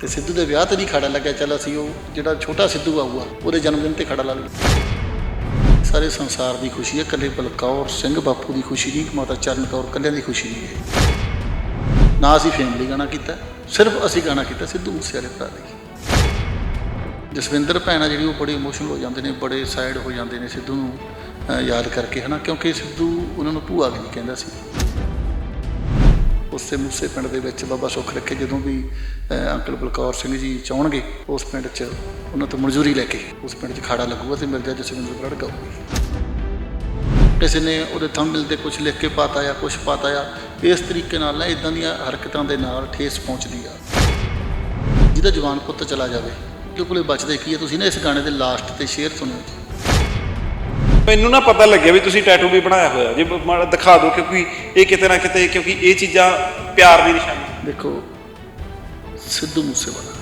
ਤੇ ਸਿੱਧੂ ਦੇ ਵਿਆਹ ਤੇ ਨਹੀਂ ਖੜਾ ਲੱਗਿਆ, ਚੱਲ ਅਸੀਂ ਉਹ ਜਿਹੜਾ ਛੋਟਾ ਸਿੱਧੂ ਆਊਗਾ, ਉਹਦੇ ਜਨਮ ਦਿਨ ਤੇ ਖੜਾ ਲਾ ਲਈਏ ਸਾਰੇ ਸੰਸਾਰ ਦੀ ਖੁਸ਼ੀ ਹੈ ਕੱਲੇ ਬਲਕੌਰ ਸਿੰਘ ਬਾਪੂ ਦੀ ਖੁਸ਼ੀ ਨਹੀਂ, ਮਾਤਾ ਚਰਨ ਕੌਰ ਕੱਲਿਆਂ ਦੀ ਖੁਸ਼ੀ ਨਹੀਂ ਹੈ। ਨਾ ਅਸੀਂ ਫੈਮਿਲੀ ਗਾਣਾ ਕੀਤਾ, ਸਿਰਫ ਅਸੀਂ ਗਾਣਾ ਕੀਤਾ ਸਿੱਧੂ ਮੂਸੇਵਾਲੇ ਭਰਾ ਲਈ ਜਸਵਿੰਦਰ ਭੈਣਾ ਜਿਹੜੀ ਉਹ ਬੜੇ ਇਮੋਸ਼ਨਲ ਹੋ ਜਾਂਦੇ ਨੇ, ਬੜੇ ਸਾਈਡ ਹੋ ਜਾਂਦੇ ਨੇ ਸਿੱਧੂ ਨੂੰ ਯਾਦ ਕਰਕੇ, ਹਨਾ? ਕਿਉਂਕਿ ਸਿੱਧੂ ਉਹਨਾਂ ਨੂੰ ਭੂਆ ਵੀ ਕਹਿੰਦਾ ਸੀ। ਉਸੇ ਮੂਸੇ ਪਿੰਡ ਦੇ ਵਿੱਚ ਬਾਬਾ ਸੁੱਖ ਰੱਖੇ ਜਦੋਂ ਵੀ ਅੰਕਲ ਬਲਕੌਰ ਸਿੰਘ ਜੀ ਚਾਹਣਗੇ, ਉਸ ਪਿੰਡ 'ਚ ਉਹਨਾਂ ਤੋਂ ਮਨਜ਼ੂਰੀ ਲੈ ਕੇ ਉਸ ਪਿੰਡ 'ਚ ਖਾੜਾ ਲੱਗੂਗਾ ਤੇ ਮਿਰਜ਼ਾ ਜਸਵਿੰਦਰ ਬਰੜ ਗਾਊਗੀ ਕਿਸੇ ਨੇ ਉਹਦੇ ਥੰਬਨੇਲ ਤੇ ਕੁਝ ਲਿਖ ਕੇ ਪਾਤਾ ਜਾਂ ਕੁਝ ਪਾਤਾ ਆ ਇਸ ਤਰੀਕੇ ਨਾਲ ਨਾ ਇਦਾਂ ਦੀਆਂ ਹਰਕਤਾਂ ਦੇ ਨਾਲ ਠੇਸ ਪਹੁੰਚਦੀ ਆ। ਜਿਹਦਾ ਜਵਾਨ ਪੁੱਤ ਚਲਾ ਜਾਵੇ, ਉਹਦੇ ਕੋਲੇ ਬਚਦੇ ਕੀ ਹੈ ਤੁਸੀਂ ਨਾ ਇਸ ਗਾਣੇ ਦੇ ਲਾਸਟ ਤੇ ਸ਼ੇਅਰ ਸੁਣਿਓ। ਜੀ ਮੈਨੂੰ ਨਾ ਪਤਾ ਲੱਗਿਆ ਵੀ ਤੁਸੀਂ ਟੈਟੂ ਵੀ ਬਣਾਇਆ ਹੋਇਆ। ਜੇ ਮਾੜਾ ਦਿਖਾ ਦਿਓ ਕਿਉਂਕਿ ਇਹ ਕਿਤੇ ਨਾ ਕਿਤੇ ਕਿਉਂਕਿ ਇਹ ਚੀਜ਼ਾਂ ਪਿਆਰ ਦੀ ਨਿਸ਼ਾਨੀ। ਦੇਖੋ ਸਿੱਧੂ ਮੂਸੇਵਾਲਾ।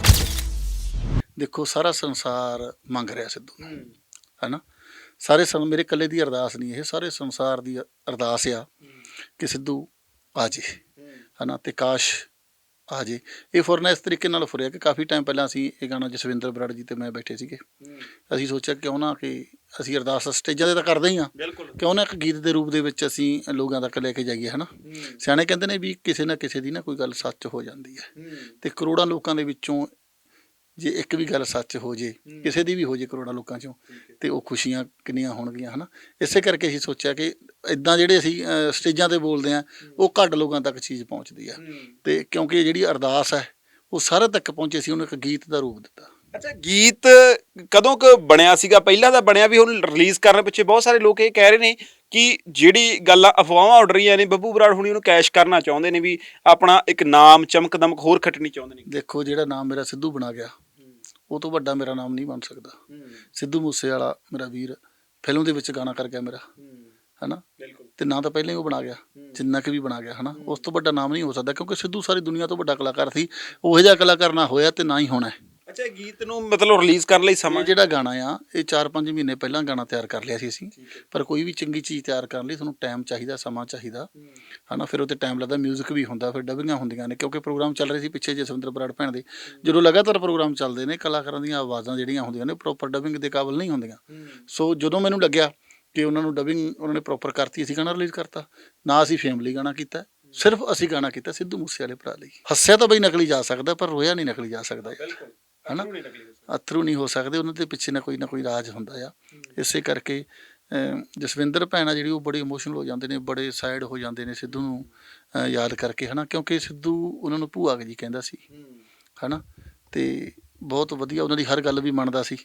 ਦੇਖੋ ਸਾਰਾ ਸੰਸਾਰ ਮੰਗ ਰਿਹਾ ਸਿੱਧੂ ਨੂੰ ਹੈਨਾ? ਸਾਰੇ ਸੰ ਮੇਰੇ ਇਕੱਲੇ ਦੀ ਅਰਦਾਸ ਨਹੀਂ ਇਹ। ਸਾਰੇ ਸੰਸਾਰ ਦੀ ਅਰਦਾਸ ਆ ਕਿ ਸਿੱਧੂ ਆ ਜੇ। ਹਨਾ? ਤੇ ਕਾਸ਼ ਆ ਜੇ। ਇਹ ਫੁਰਨਾ ਇਸ ਤਰੀਕੇ ਨਾਲ ਫੁਰਿਆ ਕਿ ਕਾਫੀ ਟਾਈਮ ਪਹਿਲਾਂ ਅਸੀਂ ਇਹ ਗਾਣਾ ਜਸਵਿੰਦਰ ਬਰਾੜ ਜੀ ਤੇ ਮੈਂ ਬੈਠੇ ਸੀਗੇ। ਅਸੀਂ ਸੋਚਿਆ ਕਿਉਂ ਨਾ ਕਿ ਅਸੀਂ ਅਰਦਾਸ ਸਟੇਜਾਂ ਤੇ ਤਾਂ ਕਰਦੇ ਹੀ ਆ ਕਿਉਂ ਨਾ ਇੱਕ ਗੀਤ ਦੇ ਰੂਪ ਦੇ ਵਿੱਚ ਅਸੀਂ ਲੋਕਾਂ ਤੱਕ ਲੈ ਕੇ ਜਾਈਏ ਹਨਾ? ਸਿਆਣੇ ਕਹਿੰਦੇ ਨੇ ਵੀ ਕਿਸੇ ਨਾ ਕਿਸੇ ਦੀ ਨਾ ਕੋਈ ਗੱਲ ਸੱਚ ਹੋ ਜਾਂਦੀ ਹੈ। ਤੇ ਕਰੋੜਾਂ ਲੋਕਾਂ ਦੇ ਵਿੱਚੋਂ ਜੇ ਇੱਕ ਵੀ ਗੱਲ ਸੱਚ ਹੋ ਜੇ ਕਿਸੇ ਦੀ ਵੀ ਹੋ ਜੇ ਕਰੋੜਾਂ ਲੋਕਾਂ ਚੋਂ ਤੇ ਉਹ ਖੁਸ਼ੀਆਂ ਕਿੰਨੀਆਂ ਹੋਣਗੀਆਂ ਹਨਾ? ਇਸੇ ਕਰਕੇ ਅਸੀਂ ਸੋਚਿਆ ਕਿ ਇਦਾਂ ਜਿਹੜੇ ਅਸੀਂ ਸਟੇਜਾਂ ਤੇ ਬੋਲਦੇ ਆ ਉਹ ਘੱਟ ਲੋਕਾਂ ਤੱਕ ਚੀਜ਼ ਪਹੁੰਚਦੀ ਆ। ਤੇ ਕਿਉਂਕਿ ਜਿਹੜੀ ਅਰਦਾਸ ਹੈ ਉਹ ਸਾਰੇ ਤੱਕ ਪਹੁੰਚੇ ਸੀ ਉਹਨੂੰ ਇੱਕ ਗੀਤ ਦਾ ਰੂਪ ਦਿੱਤਾ। ਅੱਛਾ ਗੀਤ ਕਦੋਂ ਕ ਬਣਿਆ ਸੀਗਾ? ਪਹਿਲਾਂ ਤਾਂ ਬਣਿਆ ਵੀ ਹੁਣ ਰਿਲੀਜ਼ ਕਰਨ ਪਿੱਛੇ ਬਹੁਤ ਸਾਰੇ ਲੋਕ ਇਹ ਕਹਿ ਰਹੇ ਨੇ ਕਿ ਜਿਹੜੀ ਗੱਲਾਂ ਅਫਵਾਹਾਂ ਉੱਡ ਰਹੀਆਂ ਨੇ ਬੱਬੂ ਬਰਾੜ ਹੁਣੀ ਉਹਨੂੰ ਕੈਸ਼ ਕਰਨਾ ਚਾਹੁੰਦੇ ਨੇ ਵੀ ਆਪਣਾ ਇੱਕ ਨਾਮ ਚਮਕ ਦਮਕ ਹੋਰ ਖੱਟਣੀ ਚਾਹੁੰਦੇ ਨੇ। ਦੇਖੋ ਜਿਹੜਾ ਨਾਮ ਮੇਰਾ ਸਿੱਧੂ ਬਣਾ ਗਿਆ ਉਹ ਤੋਂ ਵੱਡਾ ਮੇਰਾ ਨਾਮ ਨਹੀਂ ਬਣ ਸਕਦਾ। ਸਿੱਧੂ ਮੂਸੇ ਵਾਲਾ ਮੇਰਾ ਵੀਰ ਫਿਲਮ ਦੇ ਵਿੱਚ ਗਾਣਾ ਕਰ ਗਿਆ ਮੇਰਾ। ਹਨਾ? ਬਿਲਕੁਲ। ਤੇ ਨਾਂ ਤਾਂ ਪਹਿਲਾਂ ਹੀ ਉਹ ਬਣਾ ਗਿਆ ਜਿੰਨਾ ਕਿ ਵੀ ਬਣਾ ਗਿਆ ਹਨਾ? ਉਸ ਤੋਂ ਵੱਡਾ ਨਾਮ ਨਹੀਂ ਹੋ ਸਕਦਾ ਕਿਉਂਕਿ ਸਿੱਧੂ ਸਾਰੀ ਦੁਨੀਆ ਤੋਂ ਵੱਡਾ ਕਲਾਕਾਰ ਸੀ। ਉਹੋ ਜਿਹਾ ਕਲਾਕਾਰ ਨਾ ਹੋਇਆ ਤੇ ਨਾ ਹੀ ਹੋਣਾ ਹੈ। ਅੱਛਾ ਗੀਤ ਨੂੰ ਮਤਲਬ ਰਿਲੀਜ਼ ਕਰਨ ਲਈ ਸਮਾਂ ਜਿਹੜਾ ਗਾਣਾ ਆ ਇਹ 4-5 ਮਹੀਨੇ ਪਹਿਲਾਂ ਗਾਣਾ ਤਿਆਰ ਕਰ ਲਿਆ ਸੀ ਅਸੀਂ। ਪਰ ਕੋਈ ਵੀ ਚੰਗੀ ਚੀਜ਼ ਤਿਆਰ ਕਰਨ ਲਈ ਤੁਹਾਨੂੰ ਟਾਈਮ ਚਾਹੀਦਾ ਸਮਾਂ ਚਾਹੀਦਾ। ਹਨਾ ਫਿਰ ਉਹ ਤੇ ਟਾਈਮ ਲੱਗਦਾ 뮤직 ਵੀ ਹੁੰਦਾ ਫਿਰ ਡਬਿੰਗਾਂ ਹੁੰਦੀਆਂ ਨੇ ਕਿਉਂਕਿ ਪ੍ਰੋਗਰਾਮ ਚੱਲ ਰਹੇ ਸੀ ਪਿੱਛੇ ਜਸਵਿੰਦਰ ਬਰਾੜ ਭੈਣ ਦੇ। ਜਦੋਂ ਲਗਾਤਾਰ ਪ੍ਰੋਗਰਾਮ ਚੱਲਦੇ ਨੇ ਕਲਾਕਾਰਾਂ ਦੀਆਂ ਆਵਾਜ਼ਾਂ ਜਿਹੜੀਆਂ ਹੁੰਦੀਆਂ ਨੇ ਪ੍ਰੋਪਰ ਡਬਿੰਗ ਦੇ ਕਾਬਿਲ ਨਹੀਂ ਹੁੰਦੀਆਂ। ਸੋ ਜਦੋਂ ਮੈਨੂੰ ਲੱਗਿਆ ਕਿ ਉਹਨਾਂ ਨੂੰ ਡਬਿੰਗ ਉਹਨਾਂ ਨੇ ਪ੍ਰੋਪਰ ਕਰਤੀ ਅਸੀਂ ਗਾਣਾ ਰਿਲੀਜ਼ ਕਰਤਾ। ਨਾ ਅਸੀਂ ਫੈਮਿਲੀ ਗਾਣਾ ਕੀਤਾ ਸਿਰਫ ਅਸੀਂ ਗਾਣਾ ਕੀਤਾ ਸਿੱਧੂ ਮੂਸੇ ਵਾਲੇ ਭਰਾ ਲਈ। ਹੱਸਿਆ ਤਾਂ ਬਈ ਨਕਲੀ ਜਾ ਸਕਦਾ ਪਰ ਰੋਇਆ ਨਹੀਂ ਨਕਲੀ ਜਾ ਸਕਦਾ। ਬਿਲਕੁਲ ਹਨਾ? ਅਥਰੂ ਨਹੀਂ ਹੋ ਸਕਦੇ ਉਹਨਾਂ ਦੇ ਪਿੱਛੇ ਨਾ ਕੋਈ ਨਾ ਕੋਈ ਰਾਜ ਹੁੰਦਾ ਆ ਇਸੇ ਕਰਕੇ ਜਸਵਿੰਦਰ ਭੈਣਾ ਜਿਹੜੀ ਉਹ ਬੜੇ ਇਮੋਸ਼ਨਲ ਹੋ ਜਾਂਦੇ ਨੇ ਬੜੇ ਸਾਈਡ ਹੋ ਜਾਂਦੇ ਨੇ ਸਿੱਧੂ ਨੂੰ ਯਾਦ ਕਰਕੇ ਹਨਾ? ਕਿਉਂਕਿ ਸਿੱਧੂ ਉਹਨਾਂ ਨੂੰ ਭੂਆ ਜੀ ਕਹਿੰਦਾ ਸੀ। ਹਨਾ? ਤੇ ਬਹੁਤ ਵਧੀਆ ਉਹਨਾਂ ਦੀ ਹਰ ਗੱਲ ਵੀ ਮੰਨਦਾ ਸੀ।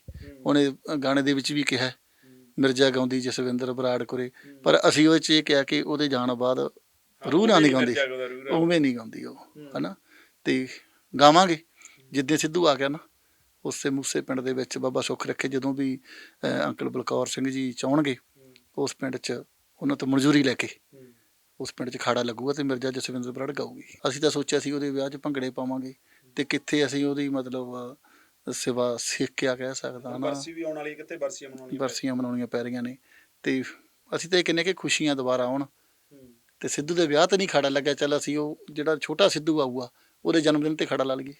ਉਹਨੇ ਗਾਣੇ ਦੇ ਵਿੱਚ ਵੀ ਕਿਹਾ ਮਿਰਜ਼ਾ ਗਾਉਂਦੀ ਜਸਵਿੰਦਰ ਬਰਾੜ ਕੁਰੇ, ਪਰ ਅਸੀਂ ਉਹਦੇ ਚ ਇਹ ਕਿਹਾ ਕਿ ਉਹਦੇ ਜਾਣ ਬਾਅਦ ਰੂਹ ਨਾਲ ਨਹੀਂ ਗਾਉਂਦੀ, ਉਵੇਂ ਨਹੀਂ ਗਾਉਂਦੀ ਉਹ, ਹਨਾ? ਤੇ ਗਾਵਾਂਗੇ, ਜਿੱਦੇ ਸਿੱਧੂ ਆ ਗਿਆ ਨਾ, ਉਸੇ ਮੂਸੇ ਪਿੰਡ ਦੇ ਵਿੱਚ ਬਾਬਾ ਸੁੱਖ ਰੱਖੇ, ਜਦੋਂ ਵੀ ਅੰਕਲ ਬਲਕੌਰ ਸਿੰਘ ਜੀ ਚਾਹਣਗੇ, ਉਸ ਪਿੰਡ 'ਚ ਉਹਨਾਂ ਤੋਂ ਮਨਜ਼ੂਰੀ ਲੈ ਕੇ, ਉਸ ਪਿੰਡ 'ਚ ਖਾੜਾ ਲੱਗੂਗਾ ਤੇ ਮਿਰਜ਼ਾ ਜਸਵਿੰਦਰ ਬਰਾੜ ਗਾਊਗੀ। ਅਸੀਂ ਤਾਂ ਸੋਚਿਆ ਸੀ ਉਹਦੇ ਵਿਆਹ 'ਚ ਭੰਗੜੇ ਪਾਵਾਂਗੇ, ਤੇ ਕਿੱਥੇ ਅਸੀਂ ਉਹਦੀ ਮਤਲਬ ਸੇਵਾ ਸਿੱਖਿਆ ਕਹਿ ਸਕਦਾ ਹਨਾ। ਬਰਸੀ ਵੀ ਆਉਣ ਵਾਲੀ ਕਿੱਥੇ? ਬਰਸੀਆਂ ਮਨਾਉਣੀ ਬਰਸੀਆਂ ਮਨਾਉਣੀਆਂ ਪੈ ਰਹੀਆਂ ਨੇ। ਤੇ ਅਸੀਂ ਤਾਂ ਇਹ ਕਹਿੰਦੇ ਕਿ ਖੁਸ਼ੀਆਂ ਦੁਬਾਰਾ ਆਉਣ। ਤੇ ਸਿੱਧੂ ਦੇ ਵਿਆਹ ਤੇ ਨਹੀਂ ਖੜਾ ਲੱਗਿਆ ਚੱਲ ਅਸੀਂ ਉਹ ਜਿਹੜਾ ਛੋਟਾ ਸਿੱਧੂ ਆਊਗਾ ਉਹਦੇ ਜਨਮ ਦਿਨ ਤੇ ਖੜਾ ਲਾ ਲਈਏ